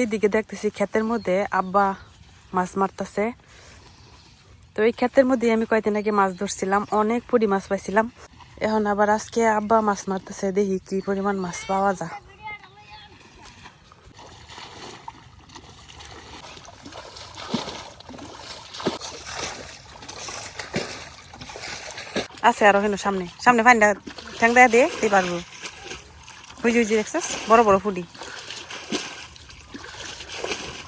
এইদিকে দেখতেছি, ক্ষেতের মধ্যে আব্বা মাছ মারতেছে। তো এই ক্ষেতের মধ্যে আমি কয়েকদিন আগে মাছ ধরছিলাম, অনেক পরি মাছ পাইছিলাম। এখন আবার আজকে আব্বা মাছ মারতেছে, দেখি কি পরিমাণ মাছ পাওয়া যায়। আছে আরও হেন সামনে সামনে ফাইনটা ঠ্যাং দেয়া পারব। বুঝি বুঝি দেখছিস? বড় বড় ফুডি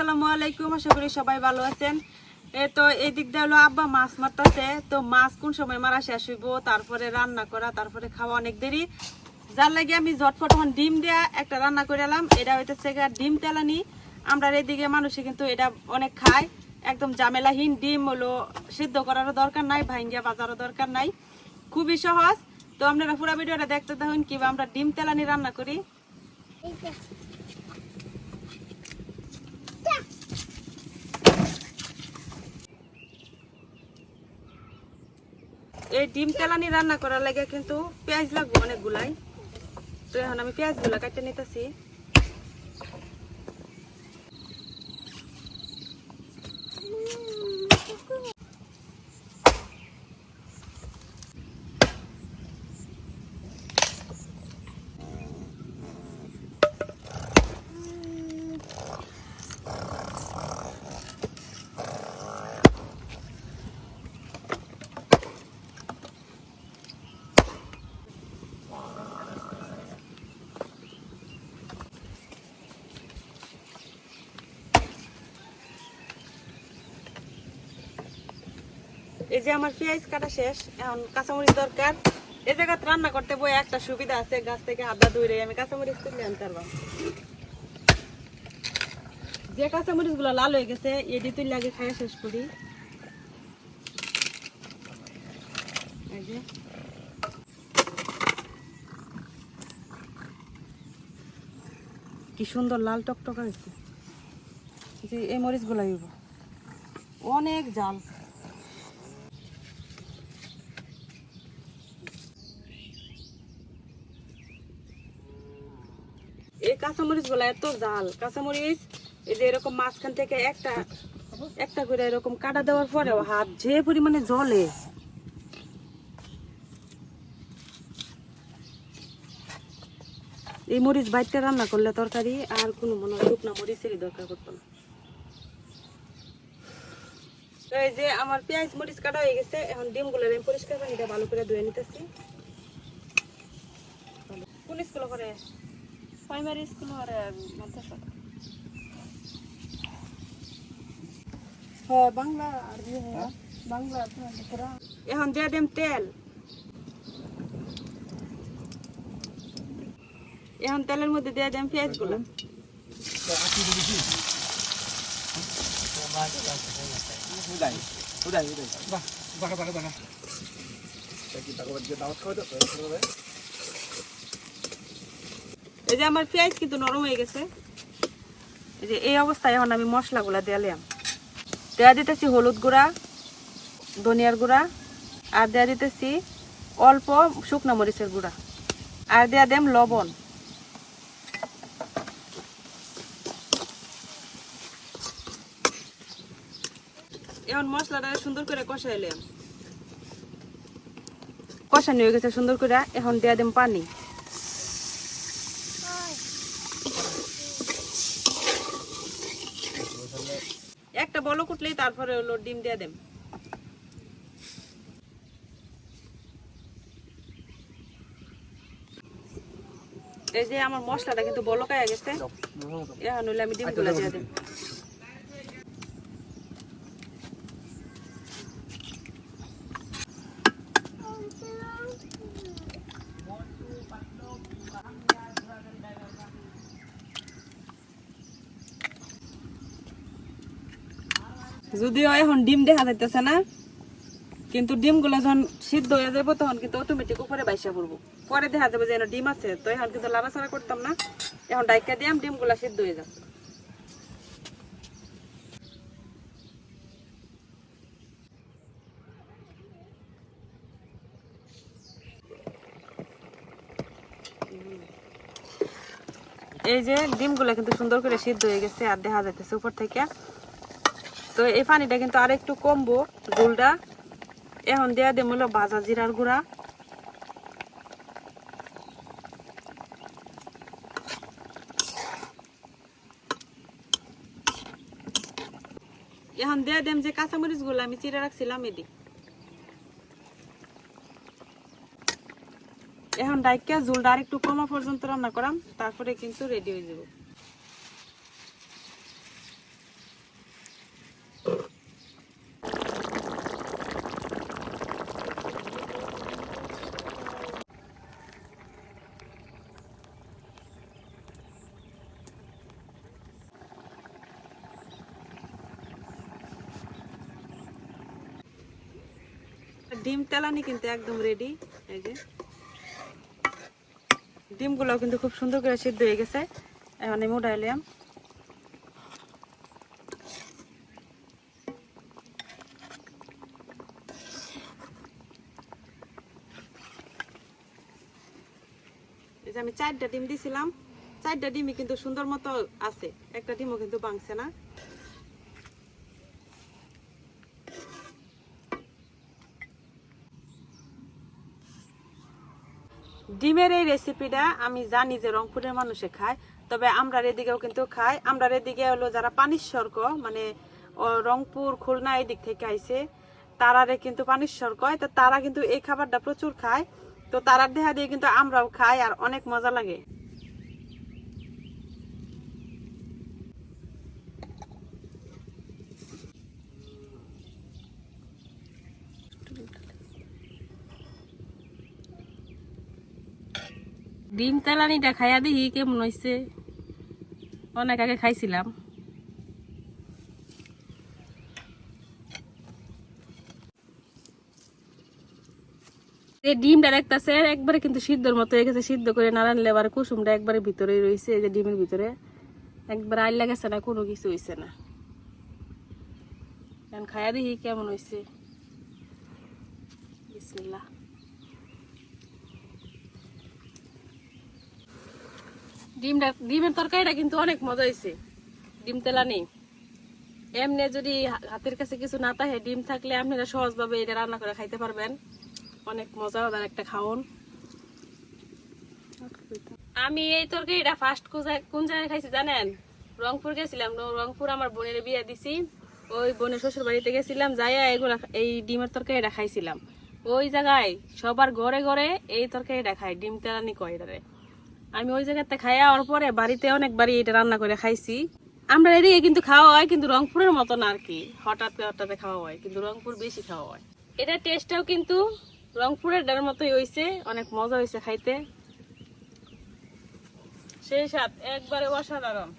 আসসালামু আলাইকুম, আশা করি সবাই ভালো আছেন। এ তো এই দিক দিয়ে হলো আব্বা মাছ মারতেছে। তো মাছ কোন সময় মারা শেষ হইব, তারপরে রান্না করা, তারপরে খাওয়া অনেক দেরি। যার লাগে আমি ঝটফট এখন ডিম দেয়া একটা রান্না করে এলাম। এটা হইতেছে ডিম তেলানি। আমরা এদিকে মানুষে কিন্তু এটা অনেক খায়। একদম ঝামেলাহীন ডিম হলো সিদ্ধ করারও দরকার নাই, ভাইঙ্গা বাজারও দরকার নাই। খুবই সহজ। তো আপনারা পুরো ভিডিওটা দেখতে দেখুন কীভাবে আমরা ডিম তেলানি রান্না করি। এই ডিম তেলানি রান্না করার লাগে কিন্তু পেঁয়াজ লাগবে অনেকগুলাই। তো এখন আমি পেঁয়াজগুলা কাটতে নিতেছি। এই যে আমার পেঁয়াজ কাটা শেষ, এখন কাঁচামরিচ দরকার। এই জায়গাতে রান্না করতে বই একটা সুবিধা আছে, গাছ থেকে আদা দূরে আমি কাঁচামরিচ তুলে আনতে পারবাম যে কাঁচামরিচগুলো লাল হয়ে গেছে, এটি তুলে আগে খাই শেষ করি। কি সুন্দর লাল টকটক হয়েছে। এই মরিচগুলো অনেক জাল এই কাঁচামরিচগুলা এত জাল কাঁচামরিচ, এই যে এরকম মাঝখান থেকে একটা একটা করে এরকম কাটা দেওয়ার পরেও হাত যে পরিমাণে জলে এই মরিচ বাইটটা রান্না করলে তরকারি আর কোনো মনে হয় শুকনা মরিচেরই দরকার করতো না। তো এই যে আমার পেঁয়াজ মরিচ কাটা হয়ে গেছে, এখন ডিমগুলো আমি পরিষ্কার পানিটা ভালো করে ধুয়ে নিতেছি। করে। প্রাইমারি স্কুল আর মাদ্রাসা হ্যাঁ বাংলা আর বাংলা এখন দিয়ে দেম তেল এখন তেলের মধ্যে দিয়ে দেম পেঁয়াজগুলো বাড়া বাড়া বাড়া এই যে আমার পেঁয়াজ কিন্তু নরম হয়ে গেছে। এই যে এই অবস্থায় এখন আমি মশলাগুলা দিলাম দেয়া দিতেছি হলুদ গুঁড়া, ধনিয়ার গুঁড়া, আর দেয়া দিতেছি অল্প শুকনো মরিচের গুঁড়া। আর দেয়া দেম লবণ। এখন মশলাটা সুন্দর করে কষাইলাম কষানি হয়ে গেছে সুন্দর করে। এখন দেয়া দেম পানি একটা বলো কুটলেই তারপরে হলো ডিম দিয়ে দেব এই যে আমার মশলাটা কিন্তু বলকায় গেছে। এখন হইলে আমি ডিমগুলা দিয়ে দেব যদিও এখন ডিম দেখা যাইতেছে না, কিন্তু ডিমগুলো যখন সিদ্ধ হয়ে যাব তখন কিন্তু অটোমেটিক উপরে বাইসা পড়ব। পরে দেখা যাবে যে ডিম আছে, তো এখন কিন্তু লাড়াচাড়া করতাম না, এখন ডাইকা দিয়াম ডিমগুলো সিদ্ধ হয়ে যাবে। এই যে ডিমগুলো কিন্তু সুন্দর করে সিদ্ধ হয়ে গেছে, আর দেখা যাইতেছে উপর থেকে। তো এই পানিটা কিন্তু আর একটু কমবো ঝোলটা এখন দেয়া দিম হলো ভাজা জিরার গুঁড়া। এখন দেয়া দেম যে কাঁচামরিচগুলো আমি চিরা রাখছিলাম এদি এখন ডাইকা ঝোলটা আর একটু কমা পর্যন্ত রান্না করাম, তারপরে কিন্তু রেডি হয়ে যাব। ডিম তেলানি কিন্তু একদম রেডি এই যে। ডিমগুলো কিন্তু খুব সুন্দর করে সিদ্ধ হয়ে গেছে, এখন আমি উঠাইলাম এই যে আমি চারটা ডিম দিছিলাম, চারটা ডিমই কিন্তু সুন্দর মতো আছে, একটা ডিমও কিন্তু ভাঙছে না। ডিমের এই রেসিপিটা আমি জানি যে রংপুরের মানুষে খায়, তবে আমরা এদিকেও কিন্তু খাই আমরা এদিকে হলো যারা পানির স্বর্গ মানে রংপুর, খুলনা এই দিক থেকে আইছে, তারারে কিন্তু পানির হয় তো তারা কিন্তু এই খাবারটা প্রচুর খায়। তো তারার দেহা দিয়ে কিন্তু আমরাও খাই আর অনেক মজা লাগে। ডিম তেলানিটা খাইয়া দেখি কেমন হয়েছে অনেক আগে খাইছিলাম। এই ডিমটা দেখতেছে, একবারে কিন্তু সিদ্ধর মতো হয়ে গেছে, সিদ্ধ করে না রানলে আবার কুসুমটা একবারে ভিতরে রয়েছে এই যে ডিমের ভিতরে। একবার আইলা গেছে না, কোনো কিছু হয়েছে না। খাইয়া দেখি কেমন হয়েছে বিসমিল্লাহ। ডিমটা, ডিমের তরকারিটা কিন্তু অনেক মজা হয়েছে ডিম তেলা নেই। এমনি যদি হাতের কাছে কিছু না থাকে, ডিম থাকলে আপনারা সহজভাবে এটা রান্না করে খাইতে পারবেন। অনেক মজাদার একটা খাওন। আমি এই তরকারিটা ফার্স্ট কোন জায়গায় খাইছি জানেন? রংপুর গেছিলাম। রংপুর আমার বোনের বিয়ে দিছি। ওই বোনের শ্বশুর বাড়িতে গেছিলাম, যাইয়া এগুলা এই ডিমের তরকারিটা খাইছিলাম। ওই জায়গায় সবার ঘরে ঘরে এই তরকারিটা খাই ডিম তেলানি কয় এটারে? আমি ওই জায়গাতে খাইয়া আর পরে বাড়িতে অনেকবারই এটা রান্না করে খাইছি। আমরা এদিকে কিন্তু খাওয়া হয়, কিন্তু রংপুরের মতো না আর কি হঠাৎ হঠাৎ খাওয়া হয়, কিন্তু রংপুর বেশি খাওয়া হয়। এটা টেস্টটাও কিন্তু রংপুরের ডার মতোই হয়েছে অনেক মজা হয়েছে খাইতে। সেই সাথ একবারে অসাধারণ।